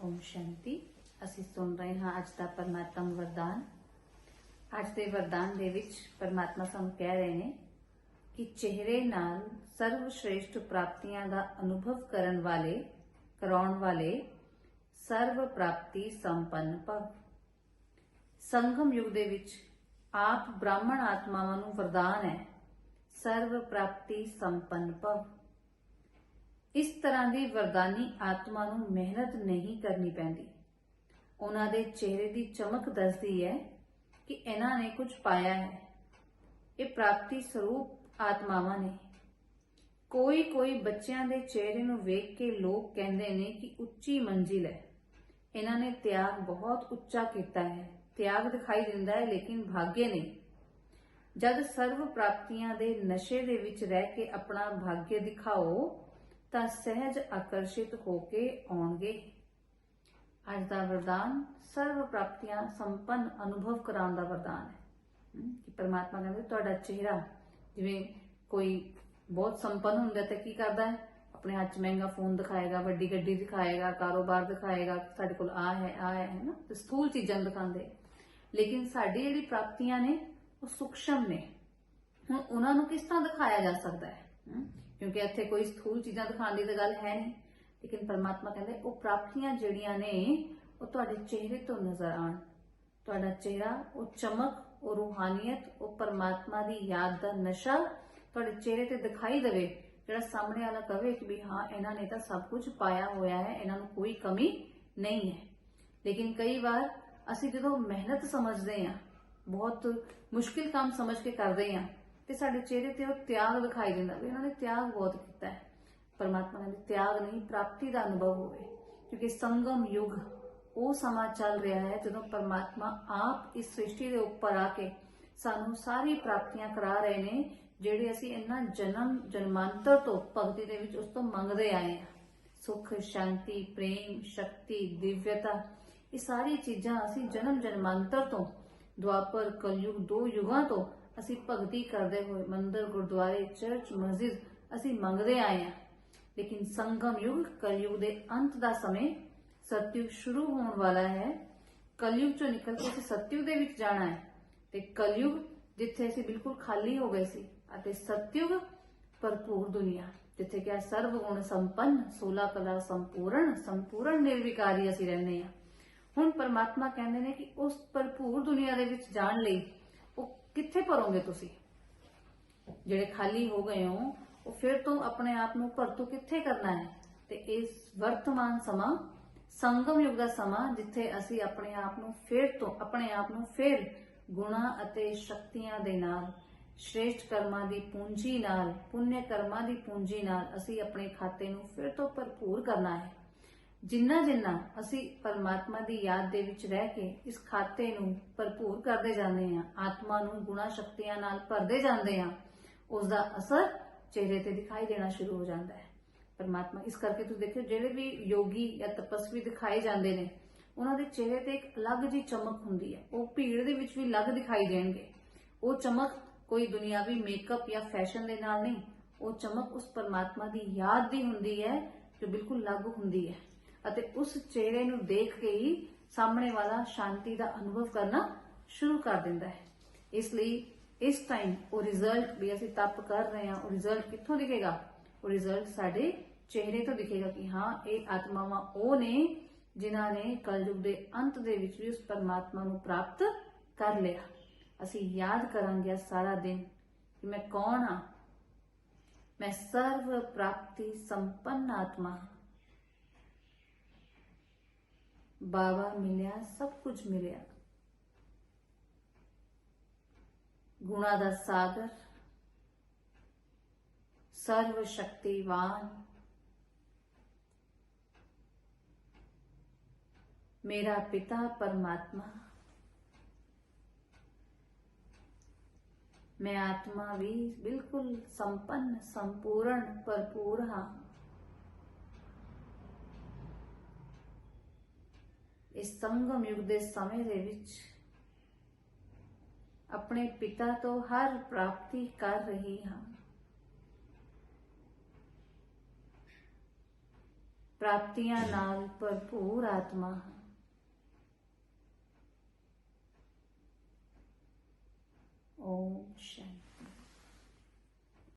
ਓਮ ਸ਼ਾਂਤੀ। ਅਸੀਂ ਸੁਣ ਰਹੇ ਹਾਂ ਅੱਜ ਦਾ ਪਰਮਾਤਮ ਵਰਦਾਨ। ਅੱਜ ਦੇ ਵਰਦਾਨ ਦੇ ਵਿੱਚ ਪਰਮਾਤਮਾ ਸਾਨੂੰ ਕਹਿ ਰਹੇ ਨੇ ਕਿ ਚਿਹਰੇ ਨਾਲ ਸਰਵ ਸ਼੍ਰੇਸ਼ਟ ਪ੍ਰਾਪਤੀਆਂ ਦਾ ਅਨੁਭਵ ਕਰਨ ਵਾਲੇ, ਕਰਾਉਣ ਵਾਲੇ ਸਰਵ ਪ੍ਰਾਪਤੀ ਸੰਪੰਨ ਭਵ। ਸੰਗਮ ਯੁਗ ਦੇ ਵਿੱਚ ਆਪ ਬ੍ਰਾਹਮਣ ਆਤਮਾਵਾਂ ਨੂੰ ਵਰਦਾਨ ਹੈ, ਸਰਵ ਪ੍ਰਾਪਤੀ ਸੰਪੰਨ ਭਵ। ਇਸ ਤਰ੍ਹਾਂ ਦੀ ਵਰਦਾਨੀ ਆਤਮਾ ਨੂੰ ਮਿਹਨਤ ਨਹੀਂ ਕਰਨੀ ਪੈਂਦੀ। ਉਹਨਾਂ ਦੇ ਚਿਹਰੇ ਦੀ ਚਮਕ ਦੱਸਦੀ ਹੈ ਕਿ ਇਹਨਾਂ ਨੇ ਕੁਝ ਪਾਇਆ ਹੈ। ਇਹ ਪ੍ਰਾਪਤੀ ਸਰੂਪ ਆਤਮਾਵਾਂ ਨੇ। ਕੋਈ ਕੋਈ ਬੱਚਿਆਂ ਦੇ ਚਿਹਰੇ ਨੂੰ ਵੇਖ ਕੇ ਲੋਕ ਕਹਿੰਦੇ ਨੇ ਕਿ ਉੱਚੀ ਮੰਜ਼ਿਲ ਹੈ। ਇਹਨਾਂ ਨੇ ਤਿਆਗ ਬਹੁਤ ਉੱਚਾ ਕੀਤਾ ਹੈ। ਤਿਆਗ ਦਿਖਾਈ ਦਿੰਦਾ ਹੈ, ਲੇਕਿਨ ਭਾਗਯ ਨਹੀਂ। ਜਦ ਸਰਵ ਪ੍ਰਾਪਤੀਆਂ ਦੇ ਨਸ਼ੇ ਦੇ ਵਿੱਚ ਰਹਿ ਕੇ ਆਪਣਾ ਭਾਗਯ ਦਿਖਾਓ ਤਾਂ ਸਹਿਜ ਆਕਰਸ਼ਿਤ ਹੋ ਕੇ ਆਉਣਗੇ। ਅੱਜ ਦਾ ਵਰਦਾਨ ਸਰਵ ਪ੍ਰਾਪਤੀਆਂ ਸੰਪੰਨ ਅਨੁਭਵ ਕਰਾਉਣ ਦਾ ਵਰਦਾਨ ਹੈ। ਕਿ ਪਰਮਾਤਮਾ ਕਹਿੰਦੇ ਤੁਹਾਡਾ ਚਿਹਰਾ ਜਿਵੇਂ ਕੋਈ ਬਹੁਤ ਸੰਪੰਨ ਹੁੰਦਾ ਤਾਂ ਕੀ ਕਰਦਾ ਹੈ? ਆਪਣੇ ਹੱਥ 'ਚ ਮਹਿੰਗਾ ਫੋਨ ਦਿਖਾਏਗਾ, ਵੱਡੀ ਗੱਡੀ ਦਿਖਾਏਗਾ, ਕਾਰੋਬਾਰ ਦਿਖਾਏਗਾ, ਸਾਡੇ ਕੋਲ ਆ ਹੈ ਆ ਹੈ ਹੈ ਨਾ? ਤੇ ਸਥੂਲ ਚੀਜ਼ਾਂ ਦਿਖਾਉਂਦੇ ਲੇਕਿਨ ਸਾਡੀ ਜਿਹੜੀ ਪ੍ਰਾਪਤੀਆਂ ਨੇ, ਉਹ ਸੂਖਸ਼ਮ ਨੇ। ਹੁਣ ਉਹਨਾਂ ਨੂੰ ਕਿਸ ਤਰ੍ਹਾਂ ਦਿਖਾਇਆ ਜਾ ਸਕਦਾ ਹੈ? ਕਿਉਂਕਿ ਇੱਥੇ ਕੋਈ ਸਥੂਲ ਚੀਜ਼ਾਂ ਦਿਖਾਉਣ ਦੀ ਤਾਂ ਗੱਲ ਹੈ ਨਹੀਂ। ਲੇਕਿਨ ਪਰਮਾਤਮਾ ਕਹਿੰਦੇ, ਉਹ ਪ੍ਰਾਪਤੀਆਂ ਜਿਹੜੀਆਂ ਨੇ, ਉਹ ਤੁਹਾਡੇ ਚਿਹਰੇ ਤੋਂ ਨਜ਼ਰ ਆਣ ਤੁਹਾਡਾ ਚਿਹਰਾ, ਉਹ ਚਮਕ, ਉਹ ਰੂਹਾਨੀਅਤ, ਉਹ ਪਰਮਾਤਮਾ ਦੀ ਯਾਦ ਦਾ ਨਸ਼ਾ ਤੁਹਾਡੇ ਚਿਹਰੇ ਤੇ ਦਿਖਾਈ ਦੇਵੇ, ਜਿਹੜਾ ਸਾਹਮਣੇ ਵਾਲਾ ਕਵੇ ਕਿ ਵੀ ਹਾਂ, ਇਹਨਾਂ ਨੇ ਤਾਂ ਸਭ ਕੁਝ ਪਾਇਆ ਹੋਇਆ ਹੈ, ਇਹਨਾਂ ਨੂੰ ਕੋਈ ਕਮੀ ਨਹੀਂ ਹੈ। ਲੇਕਿਨ ਕਈ ਵਾਰ ਅਸੀਂ ਜਦੋਂ ਮਿਹਨਤ ਸਮਝਦੇ ਹਾਂ, ਬਹੁਤ ਮੁਸ਼ਕਿਲ ਕੰਮ ਸਮਝ ਕੇ ਕਰਦੇ ਹਾਂ ਤੇ ਸਾਡੇ ਚਿਹਰੇ ਤੇ ਉਹ ਤਿਆਗ ਦਿਖਾਈ ਦਿੰਦਾ ਵੀ ਇਹਨਾਂ ਨੇ ਤਿਆਗ ਬਹੁਤ ਕੀਤਾ ਹੈ। ਪਰਮਾਤਮਾ ਨੇ ਤਿਆਗ ਨਹੀਂ, ਪ੍ਰਾਪਤੀ ਦਾ ਅਨੁਭਵ ਹੋਵੇ। ਕਿਉਂਕਿ ਸੰਗਮ ਯੁਗ, ਉਹ ਸਮਾਂ ਚੱਲ ਰਿਹਾ ਹੈ ਜਦੋਂ ਪਰਮਾਤਮਾ ਆਪ ਇਸ ਸ੍ਰਿਸ਼ਟੀ ਦੇ ਉੱਪਰ ਆ ਕੇ ਸਾਨੂੰ ਸਾਰੀ ਪ੍ਰਾਪਤੀਆਂ ਕਰਾ ਰਹੇ ਨੇ, ਜਿਹੜੇ ਅਸੀਂ ਇਹਨਾਂ ਜਨਮ, ਜਨਮਾਂਤਰ ਤੋਂ ਭਗਤੀ ਦੇ ਵਿੱਚ ਉਸ ਤੋਂ ਮੰਗਦੇ ਆਏ ਹਾਂ। ਸੁਖ, ਸ਼ਾਂਤੀ, ਪ੍ਰੇਮ, ਸ਼ਕਤੀ, ਦਿਵਯਤਾ, ਇਹ ਸਾਰੀ ਚੀਜ਼ਾਂ ਅਸੀਂ ਜਨਮ, ਜਨਮਾਂਤਰ ਤੋਂ, ਦੁਆਪਰ, ਕਲਯੁਗ, ਦੋ ਯੁਗਾਂ ਤੋਂ ਅਸੀਂ ਭਗਤੀ ਕਰਦੇ ਹੋਏ ਮੰਦਰ, ਗੁਰਦੁਆਰੇ, ਚਰਚ, ਮਸਜਿਦ ਅਸੀਂ ਮੰਗਦੇ ਆਏ ਹਾਂ। ਲੇਕਿਨ ਸੰਗਮ ਯੁਗ, ਕਲਯੁਗ ਦੇ ਅੰਤ ਦਾ ਸਮੇਂ ਸਤਯੁਗ ਸ਼ੁਰੂ ਹੋਣ ਵਾਲਾ ਹੈ। ਕਲਯੁਗ ਚੋਂ ਨਿਕਲ ਕੇ ਅਸੀਂ ਸਤਯੁਗ ਦੇ ਵਿੱਚ ਜਾਣਾ ਹੈ ਤੇ ਕਲਯੁਗ ਜਿੱਥੇ ਅਸੀਂ ਬਿਲਕੁਲ ਖਾਲੀ ਹੋ ਗਏ ਸੀ ਅਤੇ ਸਤਯੁਗ ਭਰਪੂਰ ਦੁਨੀਆ, ਜਿੱਥੇ ਕਿ ਸਰਵ ਗੁਣ ਸੰਪੰਨ 16 ਕਲਾ ਸੰਪੂਰਨ ਸੰਪੂਰਨ ਨਿਰਵਿਕਾਰੀ ਅਸੀਂ ਰਹਿੰਦੇ ਹਾਂ। ਹੁਣ ਪਰਮਾਤਮਾ ਕਹਿੰਦੇ ਨੇ ਕਿ ਉਸ ਭਰਪੂਰ ਦੁਨੀਆ ਦੇ ਵਿੱਚ ਜਾਣ ਲਈ ਕਿੱਥੇ ਭਰੋਗੇ ਤੁਸੀਂ? ਜਿਹੜੇ ਖਾਲੀ ਹੋ ਗਏ ਹੋ, ਉਹ ਫਿਰ ਤੋਂ ਆਪਣੇ ਆਪ ਨੂੰ ਭਰਤੂ ਕਿੱਥੇ ਕਰਨਾ ਹੈ? ਤੇ ਇਸ ਵਰਤਮਾਨ ਸਮਾਂ, ਸੰਗਮ ਯੁਗ ਦਾ ਸਮਾਂ, ਜਿੱਥੇ ਅਸੀਂ ਆਪਣੇ ਆਪ ਨੂੰ ਫਿਰ ਤੋਂ, ਆਪਣੇ ਆਪ ਨੂੰ ਫਿਰ ਗੁਣਾ ਅਤੇ ਸ਼ਕਤੀਆਂ ਦੇ ਨਾਲ, ਸ਼੍ਰੇਸ਼ਟ ਕਰਮਾਂ ਦੀ ਪੂੰਜੀ ਨਾਲ ਪੁੰਨ ਕਰਮਾਂ ਦੀ ਪੂੰਜੀ ਨਾਲ ਅਸੀਂ ਆਪਣੇ ਖਾਤੇ ਨੂੰ ਫਿਰ ਤੋਂ ਭਰਪੂਰ ਕਰਨਾ ਹੈ। ਜਿੰਨਾ ਜਿੰਨਾ ਅਸੀਂ ਪਰਮਾਤਮਾ ਦੀ ਯਾਦ ਦੇ ਵਿੱਚ ਰਹਿ ਕੇ ਇਸ ਖਾਤੇ ਨੂੰ ਭਰਪੂਰ ਕਰਦੇ ਜਾਂਦੇ ਹਾਂ, ਆਤਮਾ ਨੂੰ ਗੁਣਾ ਸ਼ਕਤੀਆਂ ਨਾਲ ਭਰਦੇ ਜਾਂਦੇ ਹਾਂ ਉਸ ਦਾ ਅਸਰ ਚਿਹਰੇ ਤੇ ਦਿਖਾਈ ਦੇਣਾ ਸ਼ੁਰੂ ਹੋ ਜਾਂਦਾ ਹੈ। ਪਰਮਾਤਮਾ, ਇਸ ਕਰਕੇ ਤੁਸੀਂ ਦੇਖੋ ਜਿਹੜੇ ਵੀ ਯੋਗੀ ਜਾਂ ਤਪਸਵੀ ਦਿਖਾਏ ਜਾਂਦੇ ਨੇ, ਉਹਨਾਂ ਦੇ ਚਿਹਰੇ ਤੇ ਇੱਕ ਅਲੱਗ ਜੀ ਚਮਕ ਹੁੰਦੀ ਹੈ। ਉਹ ਭੀੜ ਦੇ ਵਿੱਚ ਵੀ ਅਲੱਗ ਦਿਖਾਈ ਦੇਣਗੇ। ਉਹ ਚਮਕ ਕੋਈ ਦੁਨਿਆਵੀ ਮੇਕਅਪ ਜਾਂ ਫੈਸ਼ਨ ਦੇ ਨਾਲ ਨਹੀਂ, ਉਹ ਚਮਕ ਉਸ ਪਰਮਾਤਮਾ ਦੀ ਯਾਦ ਦੀ ਹੁੰਦੀ ਹੈ, ਜੋ ਬਿਲਕੁਲ ਅਲੱਗ ਹੁੰਦੀ ਹੈ। ਅਤੇ ਉਸ ਚਿਹਰੇ ਨੂੰ ਦੇਖ ਕੇ ਹੀ ਸਾਹਮਣੇ ਵਾਲਾ ਸ਼ਾਂਤੀ ਦਾ ਅਨੁਭਵ ਕਰਨਾ ਸ਼ੁਰੂ ਕਰ ਦਿੰਦਾ ਹੈ। ਇਸ ਲਈ ਇਸ ਟਾਈਮ ਉਹ ਰਿਜ਼ਲਟ ਵੀ ਅਸੀਂ ਤਪ ਕਰ ਰਹੇ ਹਾਂ, ਉਹ ਰਿਜ਼ਲਟ ਕਿੱਥੋਂ ਦਿਖੇਗਾ ਉਹ ਰਿਜ਼ਲਟ ਸਾਡੇ ਚਿਹਰੇ ਤੋਂ ਦਿਖੇਗਾ ਕਿ ਹਾਂ, ਇਹ ਆਤਮਾਵਾਂ ਉਹ ਨੇ ਜਿਨ੍ਹਾਂ ਨੇ ਕਲਯੁਗ ਦੇ ਅੰਤ ਦੇ ਵਿੱਚ ਵੀ ਉਸ ਪਰਮਾਤਮਾ ਨੂੰ ਪ੍ਰਾਪਤ ਕਰ ਲਿਆ। ਅਸੀਂ ਯਾਦ ਕਰਾਂਗੇ ਸਾਰਾ ਦਿਨ ਕਿ ਮੈਂ ਕੌਣ ਹਾਂ? ਮੈਂ ਸਰਵ ਪ੍ਰਾਪਤੀ ਸੰਪੰਨ ਆਤਮਾ ਹਾਂ। ਬਾਬਾ ਮਿਲਿਆ ਸਭ ਕੁਝ ਮਿਲਿਆ ਗੁਣਾ ਦਾ ਸਾਗਰ ਸਰਵ ਸ਼ਕਤੀਵਾਨ ਮੇਰਾ ਪਿਤਾ ਪਰਮਾਤਮਾ ਮੈਂ ਆਤਮਾ ਵੀ ਬਿਲਕੁਲ ਸੰਪੰਨ ਸੰਪੂਰਨ ਭਰਪੂਰ ਹਾਂ ਇਸ ਸੰਗਮ ਯੁੱਗ ਦੇ ਸਮੇਂ ਦੇ ਵਿੱਚ ਆਪਣੇ ਪਿਤਾ ਤੋਂ ਹਰ ਪ੍ਰਾਪਤੀ ਕਰ ਰਹੀ ਹਾਂ। ਪ੍ਰਾਪਤੀਆਂ ਨਾਲ ਭਰਪੂਰ ਆਤਮਾ ਹਾਂ। ਓਮ ਸ਼ਾਂਤੀ